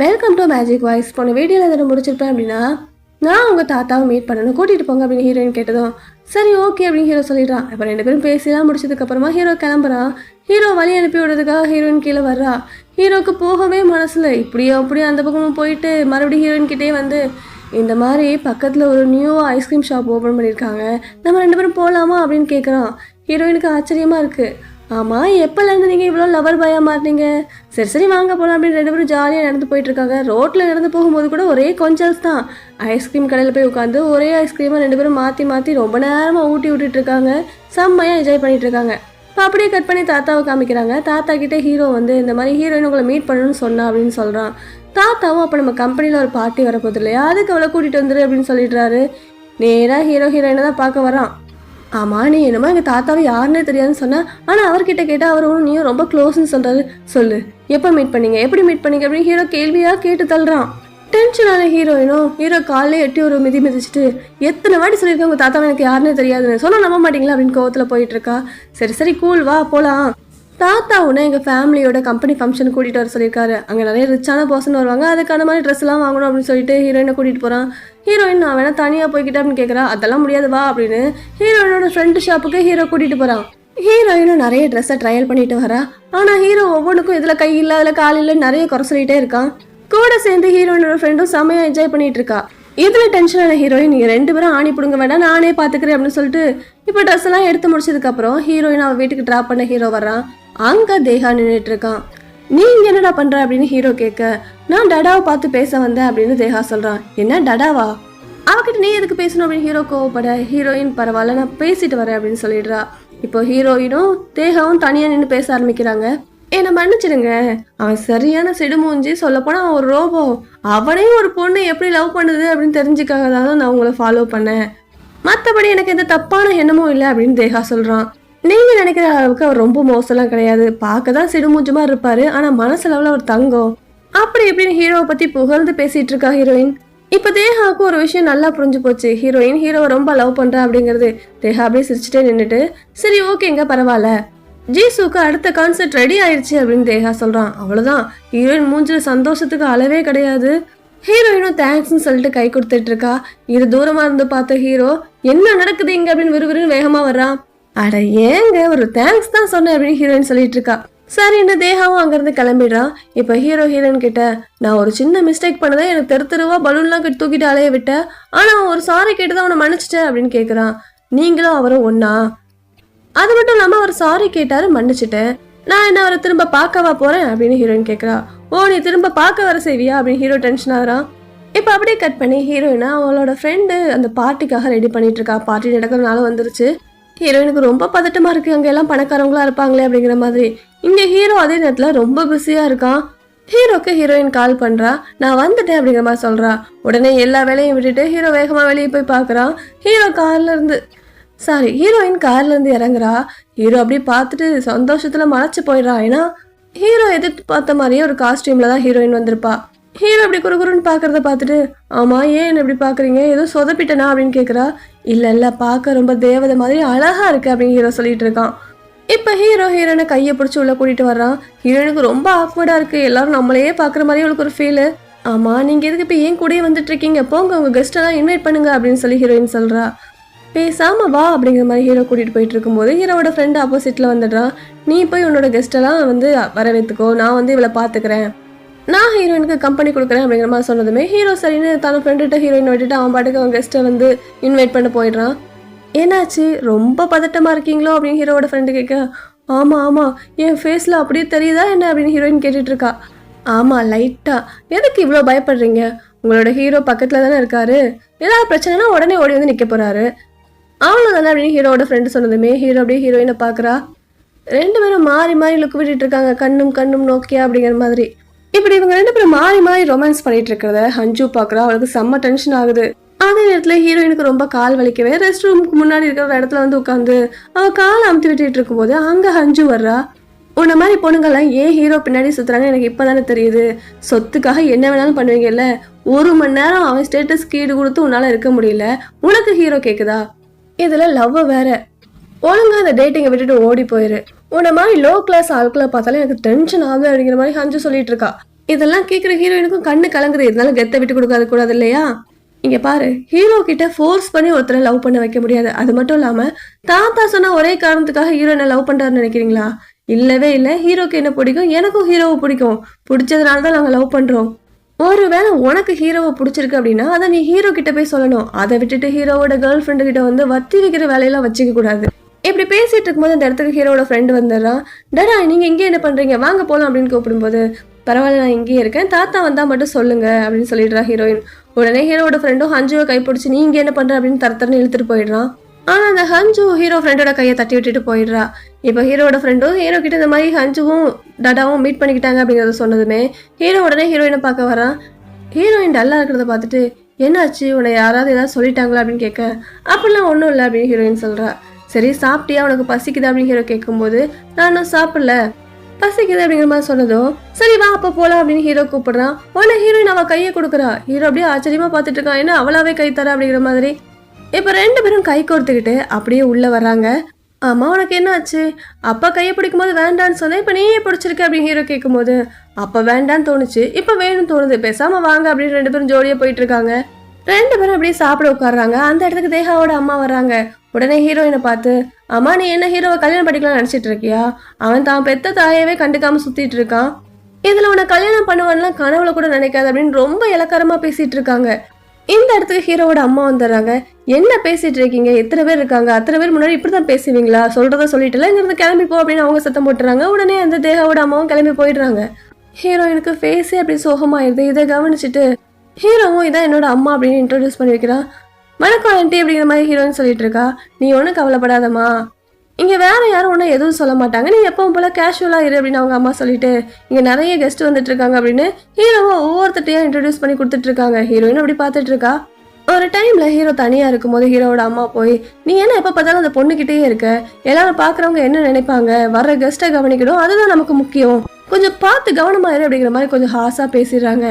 Welcome to magic voice போன வீடியோவில் எதாவது முடிச்சிருப்பேன் அப்படின்னா நான் உங்கள் தாத்தாவை மீட் பண்ணணும் கூட்டிகிட்டு போங்க அப்படின்னு ஹீரோயின் கேட்டதும் சரி ஓகே அப்படின்னு ஹீரோ சொல்லிடுறான். இப்போ ரெண்டு பேரும் பேசிலாம் முடிச்சதுக்கப்புறமா ஹீரோ கிளம்புறான். ஹீரோ வழி அனுப்பி விடுறதுக்காக ஹீரோயின் கீழே வர்றா. ஹீரோக்கு போகவே மனசில் இப்படியோ அப்படியே அந்த பக்கமும் போயிட்டு மறுபடியும் ஹீரோயின் கிட்டே வந்து இந்த மாதிரி பக்கத்தில் ஒரு நியூ ஐஸ்கிரீம் ஷாப் ஓப்பன் பண்ணியிருக்காங்க. நம்ம ரெண்டு பேரும் போகலாமா அப்படின்னு கேட்குறான் ஹீரோயினுக்கு ஆச்சரியமாக இருக்குது ஆமாம் எப்போலேருந்து நீங்கள் இவ்வளோ லவர் பாயாக மாறினீங்க? சரி சரி வாங்க போகலாம் அப்படின்னு ரெண்டு பேரும் ஜாலியாக நடந்து போயிட்டுருக்காங்க. ரோட்டில் நடந்து போகும்போது கூட ஒரே கொஞ்சல்ஸ் தான். ஐஸ்கிரீம் கடையில் போய் உட்காந்து ஒரே ஐஸ்கிரீமை ரெண்டு பேரும் மாற்றி மாற்றி ரொம்ப நேரமாக ஊட்டி விட்டுட்டு இருக்காங்க செம்மையாக என்ஜாய் பண்ணிகிட்ருக்காங்க இப்போ அப்படியே கட் பண்ணி தாத்தாவை காமிக்கிறாங்க. தாத்தா கிட்டே ஹீரோ வந்து இந்த மாதிரி ஹீரோயின் உங்களை மீட் பண்ணணும்னு சொன்னா அப்படின்னு சொல்கிறான் தாத்தாவும் அப்போ நம்ம கம்பெனியில் ஒரு பார்ட்டி வரப்போகுது இல்லையா? அதுக்கு அவளை கூட்டிகிட்டு வந்துரு அப்படின்னு சொல்லிடுறாரு. நேராக ஹீரோ ஹீரோயினை தான் பார்க்க வரான். ஆமாம் நீ என்னமோ எங்கள் தாத்தாவை யாருன்னே தெரியாதுன்னு சொன்னேன் ஆனால் அவர்கிட்ட கேட்டால் அவர் ஒன்றும் நீயும் ரொம்ப க்ளோஸ்னு சொல்கிறாரு சொல்லு எப்போ மீட் பண்ணீங்க? எப்படி மீட் பண்ணீங்க? அப்படின்னு ஹீரோ கேள்வியாக கேட்டு தள்ளுறான். டென்ஷனான ஹீரோயினும் ஹீரோ காலையில் எட்டி ஒரு மிதி மிதிச்சிட்டு எத்தனை வாட்டி சொல்லியிருக்கேன்? உங்கள் தாத்தாவை எனக்கு யாருன்னே தெரியாதுன்னு. சொன்னால் நம்ப மாட்டீங்களா? அப்படின்னு கோவத்தில் போயிட்டு இருக்கா. சரி சரி கூல் வா போகலாம் தாத்தா உடனே எங்கள் ஃபேமிலியோட கம்பெனி ஃபங்க்ஷன் கூட்டிகிட்டு வர சொல்லியிருக்காரு. அங்கே நிறைய ரிச்சான பர்சன் வருவாங்க. அதுக்கான மாதிரி ட்ரெஸ்லாம் வாங்கணும் அப்படின்னு சொல்லிட்டு ஹீரோயினை கூட்டிகிட்டு போகிறான் ஹீரோயின் நான் வேணா தனியாக போய்கிட்டேன் அப்படின்னு கேட்குறா அதெல்லாம் முடியாது வா அப்படின்னு. ஹீரோயினோட ஃப்ரெண்டு ஷாப்புக்கு ஹீரோ கூட்டிகிட்டு போகிறான் ஹீரோயினும் நிறைய ட்ரெஸ்ஸை ட்ரையல் பண்ணிட்டு வரா. ஆனால் ஹீரோ ஒவ்வொன்றுக்கும் இதில் கை இல்லை அதில் கால் இல்லை நிறைய குறை சொல்லிகிட்டே இருக்கான். கூட சேர்ந்து ஹீரோயினோட ஃப்ரெண்டும் செமையாக என்ஜாய் பண்ணிட்டு இருக்கா. இதில் டென்ஷனான ஹீரோயின் நீங்கள் ரெண்டு பேரும் ஆணி பிடுங்க வேண்டாம் நானே பார்த்துக்கிறேன் அப்படின்னு சொல்லிட்டு இப்போ ட்ரெஸ் எல்லாம் எடுத்து முடிச்சதுக்கப்புறம் ஹீரோயின் அவள் வீட்டுக்கு ட்ராப் பண்ண ஹீரோ வர்றான். அங்கே தேகா நின்றுட்டு இருக்கான். நீ இங்க என்னடா பண்ற அப்படின்னு ஹீரோ கேட்க நான் டடாவை பார்த்து பேச வந்தேன் அப்படின்னு தேகா சொல்றான் என்ன டடாவா? அவகிட்ட நீ எதுக்கு பேசணும்? அப்படின்னு ஹீரோ கோவப்பட ஹீரோயின் பரவாயில்ல நான் பேசிட்டு வரேன் அப்படின்னு சொல்லிடுறா. இப்போ ஹீரோயினும் தேகாவும் தனியா நின்று பேச ஆரம்பிக்கிறாங்க. என்னை மன்னிச்சிடுங்க. அவன் சரியான செடுமூஞ்சி சொல்லப்போனால் அவன் ஒரு ரோபோ. அவனையும் ஒரு பொண்ணு எப்படி லவ் பண்ணுது அப்படின்னு தெரிஞ்சுக்காக தான் நான் உங்களை ஃபாலோ பண்ணேன். மற்றபடி எனக்கு எந்த தப்பான எண்ணமும் இல்லை அப்படின்னு தேகா சொல்றான். நீங்க நினைக்கிற அளவுக்கு அவர் ரொம்ப மோசம்லாம் கிடையாது. பார்க்க தான் சிடுமூஞ்சு மாதிரி இருப்பாரு. ஆனா மனசளவுல அவர் தங்கம். அப்படி இப்படின்னு ஹீரோவை பத்தி புகழ்ந்து பேசிட்டு இருக்கா ஹீரோயின்? இப்ப தேஹாவுக்கு ஒரு விஷயம் நல்லா புரிஞ்சு போச்சு. ஹீரோயின் ஹீரோவை ரொம்ப லவ் பண்றா அப்படிங்கிறது தேஹா அப்படியே சிரிச்சுட்டே நின்றுட்டு சரி ஓகேங்க பரவாயில்ல. ஜீசுக்கு அடுத்த கான்செர்ட் ரெடி ஆயிடுச்சு அப்படின்னு தேகா சொல்றான். அவ்வளவுதான். ஹீரோயின் மூஞ்சில சந்தோஷத்துக்கு அளவே கிடையாது. ஹீரோயினும் தேங்க்ஸ்னு சொல்லிட்டு கை கொடுத்துட்டு இருக்கா. இது தூரமா இருந்து பார்த்த ஹீரோ என்ன நடக்குது இங்க? அப்படின்னு விறுவிறுன்னு வேகமா வர்றான். அட ஏங்க ஒரு தேங்க்ஸ் தான் சொன்னேன் அப்படின்னு ஹீரோயின் சொல்லிட்டு இருக்கா. சரி இந்த தேகாவும் அங்கிருந்து கிளம்பிடுறான் இப்போ ஹீரோ ஹீரோயின் கிட்ட நான் ஒரு சின்ன மிஸ்டேக் பண்ணதை எனக்கு தெரு தெருவா பலூன்லாம் கட்டி தூக்கிட்டு அலைய விட்டேன் ஆனா அவன் ஒரு சாரி கேட்டு தான் அவனை மன்னிச்சிட்டேன் அப்படின்னு கேட்குறான் நீங்களும் அவரும் ஒன்னா அது மட்டும் இல்லாம அவர் சாரி கேட்டாரு மன்னிச்சிட்டேன். நான் என்ன அவரை திரும்ப பார்க்கவா போறேன் அப்படின்னு ஹீரோயின் கேட்குறா ஓ நீ திரும்ப பார்க்க வர செய்வியா அப்படின்னு ஹீரோ டென்ஷன் ஆகுறான். இப்போ அப்படியே கட் பண்ணி ஹீரோயினா அவளோட ஃப்ரெண்டு அந்த பார்ட்டிக்காக ரெடி பண்ணிட்டு இருக்கா. பார்ட்டி நடக்கிறதுனால வந்துருச்சு. ஹீரோயினுக்கு ரொம்ப பதட்டமாக இருக்குது அங்கெல்லாம் எல்லாம் பணக்காரங்களா இருப்பாங்களே அப்படிங்கிற மாதிரி. இங்கே ஹீரோ அதே நேரத்தில் ரொம்ப பிஸியாக இருக்கான். ஹீரோக்கு ஹீரோயின் கால் பண்ணுறா நான் வந்துட்டேன் அப்படிங்கிற மாதிரி சொல்கிறா உடனே எல்லா வேலையும் விட்டுட்டு ஹீரோ வேகமாக வெளியே போய் பார்க்குறான். ஹீரோ கார்லேருந்து சாரி ஹீரோயின் கார்லேருந்து இறங்குறா. ஹீரோ அப்படியே பார்த்துட்டு சந்தோஷத்தில் மறைச்சு போயிடுறா. ஏன்னா ஹீரோ எதிர்பார்த்த மாதிரியே ஒரு காஸ்டியூமில் தான் ஹீரோயின் வந்திருப்பா. ஹீரோ அப்படி குறுகுறுன்னு பார்க்குறத பார்த்துட்டு ஆமாம் ஏன் என்ன இப்படி பார்க்குறீங்க? ஏதோ சொதப்பிட்டனா? அப்படின்னு கேட்குறா இல்லை இல்லை பார்க்க ரொம்ப தேவதை மாதிரி அழகாக இருக்குது அப்படின்னு ஹீரோ சொல்லிட்டு இருக்கான். இப்போ ஹீரோ ஹீரோனை கையை பிடிச்சி உள்ள கூட்டிகிட்டு வர்றான். ஹீரோனுக்கு ரொம்ப ஆக்வர்டாக இருக்குது எல்லாரும் நம்மளையே பார்க்குற மாதிரி அவளுக்கு ஒரு ஃபீலு ஆமாம் நீங்கள் எதுக்கு இப்போ ஏன் கூடயே வந்துட்டு இருக்கீங்க? போங்க உங்கள் கெஸ்ட்டெல்லாம் இன்வைட் பண்ணுங்க அப்படின்னு சொல்லி ஹீரோயின் சொல்கிறா பேசாம வா அப்படிங்கிற மாதிரி ஹீரோ கூட்டிகிட்டு போயிட்டு இருக்கும்போது ஹீரோவோட ஃப்ரெண்ட் ஆப்போசிட்டில் வந்துடுறான். நீ போய் உன்னோட கெஸ்ட்டெல்லாம் வந்து வரவேற்றுக்கோ நான் வந்து இவளை பார்த்துக்கிறேன். நான் ஹீரோயினுக்கு கம்பெனி கொடுக்குறேன் அப்படிங்கிற மாதிரி சொன்னதுமே ஹீரோ சரின்னு தன் ஃப்ரெண்டுகிட்ட ஹீரோயின் விட்டுட்டு அவன் பாட்டுக்கு அவன் கெஸ்ட்டை வந்து இன்வைட் பண்ண போயிடுறான். என்னாச்சு? ரொம்ப பதட்டமாக இருக்கீங்களோ அப்படின்னு ஹீரோவோட ஃப்ரெண்டு கேட்க ஆமாம் ஆமாம் என் ஃபேஸில் அப்படியே தெரியுதா என்ன? அப்படின்னு ஹீரோயின் கேட்டுட்ருக்கா ஆமாம் லைட்டாக எதுக்கு இவ்வளோ பயப்படுறீங்க? உங்களோட ஹீரோ பக்கத்தில் தானே இருக்காரு. ஏதாவது பிரச்சனைனா உடனே ஓடி வந்து நிற்க போகிறாரு அவளும் அவ்வளோதானே அப்படின்னு ஹீரோவோட ஃப்ரெண்டு சொன்னதுமே ஹீரோ அப்படியே ஹீரோயினை பார்க்குறா. ரெண்டு பேரும் மாறி மாறி லுக் விட்டுட்டு இருக்காங்க. கண்ணும் கண்ணும் நோக்கியா அப்படிங்கிற மாதிரி. இப்படி இவங்க ரெண்டு பேரும் மாறி மாறி ரொமான்ஸ் பண்ணிட்டு இருக்கிறத ஹஞ்சு பார்க்குறா அவளுக்கு செம்ம டென்ஷன் ஆகுது. அதே நேரத்துல ஹீரோயினுக்கு ரொம்ப கால் வலிக்கவே ரெஸ்ட் ரூமுக்கு முன்னாடி இருக்கிற ஒரு இடத்துல வந்து உட்காந்து அவ கால் அமுத்தி விட்டுட்டு இருக்கும்போது அங்கே ஹஞ்சு வர்றா. உன்ன மாதிரி பொண்ணுங்கள்லாம் ஏன் ஹீரோ பின்னாடி சுத்துறாங்க எனக்கு இப்பதானே தெரியுது. சொத்துக்காக என்ன வேணாலும் பண்ணுவீங்கல்ல. ஒரு மணி நேரம் அவன் ஸ்டேட்டஸ் கீடு கொடுத்து உன்னால இருக்க முடியல. உனக்கு ஹீரோ கேக்குதா? இதுல லவ் வேற. ஒழுங்காக அந்த டேட்டிங்கை விட்டுட்டு ஓடி போயிரு. உன்ன மாதிரி லோ கிளாஸ் ஆட்களை பார்த்தாலே எனக்கு டென்ஷன் ஆகுது அப்படிங்கிற மாதிரி ஹஞ்சு சொல்லிட்டு இருக்கா. இதெல்லாம் கேட்குற ஹீரோயினுக்கும் கண்ணு கலங்குது. இருந்தாலும் கெத்தை விட்டு கொடுக்காது கூடாது இல்லையா? இங்க பாரு ஹீரோ கிட்ட ஃபோர்ஸ் பண்ணி ஒருத்தரை லவ் பண்ண வைக்க முடியாது. அது மட்டும் இல்லாம தாத்தா சொன்ன ஒரே காரணத்துக்காக ஹீரோயினை லவ் பண்றாருன்னு நினைக்கிறீங்களா? இல்லவே இல்லை. ஹீரோக்கு என்ன பிடிக்கும்? எனக்கும் ஹீரோவை பிடிக்கும். பிடிச்சதுனால தான் நாங்கள் லவ் பண்றோம். ஒருவேளை உனக்கு ஹீரோவை பிடிச்சிருக்கு அப்படின்னா அதை நீ ஹீரோ கிட்ட போய் சொல்லணும். அதை விட்டுட்டு ஹீரோவோட கேர்ள் ஃப்ரெண்டு கிட்ட வந்து வத்தி வைக்கிற வேலையெல்லாம் வச்சுக்க கூடாது. இப்படி பேசிட்டு இருக்கும்போது அந்த இடத்துக்கு ஹீரோட ஃப்ரெண்டு வந்துடுறான் டடா நீங்கள் இங்கே என்ன பண்ணுறீங்க வாங்க போகலாம் அப்படின்னு கூப்பிடும்போது பரவாயில்ல நான் இங்கேயே இருக்கேன். தாத்தா வந்தால் மட்டும் சொல்லுங்க அப்படின்னு சொல்லிடுறா ஹீரோயின். உடனே ஹீரோட ஃப்ரெண்டும் ஹஞ்சுவை கைப்பிடிச்சு நீ இங்கே என்ன பண்ணுற அப்படின்னு தரத்தரன்னு இழுத்துட்டு போயிடுறான் ஆனால் அந்த ஹஞ்சு ஹீரோ ஃப்ரெண்டோட கையை தட்டி விட்டுட்டு போயிடுறா. இப்போ ஹீரோட ஃப்ரெண்டும் ஹீரோ கிட்ட இந்த மாதிரி ஹஞ்சுவும் டடாவும் மீட் பண்ணிக்கிட்டாங்க அப்படிங்கிறத சொன்னதுமே ஹீரோ உடனே ஹீரோயினை பார்க்க வரான் ஹீரோயின் டல்லாக இருக்கிறத பார்த்துட்டு என்னாச்சு? உன்னை யாராவது ஏதாவது சொல்லிட்டாங்களா? அப்படின்னு கேட்க அப்படிலாம் ஒன்றும் இல்லை அப்படின்னு ஹீரோயின் சொல்கிறா சரி சாப்பிட்டியா? உனக்கு பசிக்குதா அப்படின்னு ஹீரோ கேட்கும்போது நான் இன்னும் சாப்பிடல. பசிக்குது அப்படிங்கிற மாதிரி சொன்னதும் சரி வா அப்போ போலாம் அப்படின்னு ஹீரோ கூப்பிடுறான். உடனே ஹீரோயின் அவள் கையை கொடுக்குறா. ஹீரோ அப்படியே ஆச்சரியமாக பார்த்துட்டு இருக்கான். என்ன அவளாவே கை தரா அப்படிங்கிற மாதிரி. இப்போ ரெண்டு பேரும் கை கோர்த்துக்கிட்டு அப்படியே உள்ளே வர்றாங்க. அம்மா உனக்கு என்ன ஆச்சு அப்பா கையை பிடிக்கும்போது வேண்டான்னு சொன்னேன் இப்போ நீயே பிடிச்சிருக்க அப்படின்னு ஹீரோ கேட்கும்போது அப்போ வேண்டான்னு தோணுச்சு. இப்போ வேணும்னு தோணுது. பேசாமல் வாங்க அப்படின்னு ரெண்டு பேரும் ஜோடியாக போயிட்டு இருக்காங்க. ரெண்டு பேரும் அப்படியே சாப்பிட உட்காடுறாங்க அந்த இடத்துக்கு தேகாவோட அம்மா வர்றாங்க. உடனே ஹீரோயினை பார்த்து அம்மா நீ என்ன ஹீரோவை கல்யாணம் பண்ணிக்கலாம்னு நினைச்சிட்டு இருக்கியா? அவன் தான் பெத்த தாயவே கண்டுக்காம சுத்திட்டு இருக்கான். இதுல உன்னை கல்யாணம் பண்ணுவான்லாம் கனவுல கூட நினைக்காது அப்படின்னு ரொம்ப இலக்காரமா பேசிட்டு இருக்காங்க. இந்த இடத்துக்கு ஹீரோவோட அம்மா வந்துடுறாங்க. என்ன பேசிட்டு இருக்கீங்க? எத்தனை பேர் இருக்காங்க? அத்தனை பேர் முன்னாடி இப்படிதான் பேசுவீங்களா? சொல்றத சொல்லிட்டுல இங்கிருந்து கிளம்பி போ அப்படின்னு அவங்க சத்தம் போட்டுறாங்க. உடனே அந்த தேகாவோட அம்மாவும் கிளம்பி போயிடுறாங்க. ஹீரோயினுக்கு ஃபேஸே அப்படி சோகமாயிருது. இதை கவனிச்சுட்டு ஹீரோவும் இதான் என்னோட அம்மா அப்படின்னு இன்ட்ரோடியூஸ் பண்ணி வைக்கிறான். வணக்கம் ஆண்டி அப்படிங்கிற மாதிரி ஹீரோயின் சொல்லிட்டு இருக்கா நீ ஒன்றும் கவலைப்படாதம்மா. இங்கே வேற யாரும் ஒன்றும் எதுவும் சொல்ல மாட்டாங்க. நீ எப்பவும் போல கேஷுவலாக இரு அப்படின்னு அவங்க அம்மா சொல்லிட்டு இங்கே நிறைய கெஸ்ட் வந்துட்டு இருக்காங்க அப்படின்னு ஹீரோவை ஒவ்வொருத்தட்டையும் இன்ட்ரடியூஸ் பண்ணி கொடுத்துட்டு இருக்காங்க ஹீரோயின் அப்படி பார்த்துட்டு இருக்கா ஒரு டைம்ல ஹீரோ தனியா இருக்கும்போது ஹீரோவோட அம்மா போய் நீ என்ன எப்ப பார்த்தாலும் அந்த பொண்ணுகிட்டயே இருக்க? எல்லாரும் பாக்குறவங்க என்ன நினைப்பாங்க? வர்ற கெஸ்ட்டை கவனிக்கணும். அதுதான் நமக்கு முக்கியம். கொஞ்சம் பார்த்து கவனமா இரு அப்படிங்கிற மாதிரி கொஞ்சம் ஹாஸா பேசிடுறாங்க.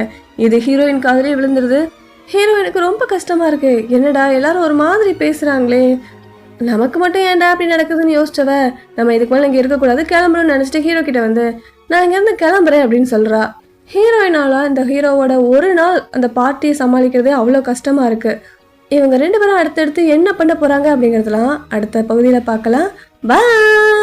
இது ஹீரோயின் காதலே விழுந்துருது. ஹீரோயினுக்கு ரொம்ப கஷ்டமாக இருக்குது என்னடா எல்லாரும் ஒரு மாதிரி பேசுகிறாங்களே நமக்கு மட்டும் ஏன்டா அப்படி நடக்குதுன்னு யோசிச்சவ? நம்ம இதுக்கு மேலே இங்கே இருக்கக்கூடாது கிளம்பணும்னு நினச்சிட்டு ஹீரோ கிட்ட வந்து நான் இங்கேருந்து கிளம்புறேன் அப்படின்னு சொல்கிறா ஹீரோயினால இந்த ஹீரோவோட ஒரு நாள் அந்த பார்ட்டியை சமாளிக்கிறதே அவ்வளோ கஷ்டமாக இருக்குது இவங்க ரெண்டு பேரும் அடுத்தடுத்து என்ன பண்ண போகிறாங்க அப்படிங்கிறதுலாம் அடுத்த பகுதியில் பார்க்கலாம். பாய்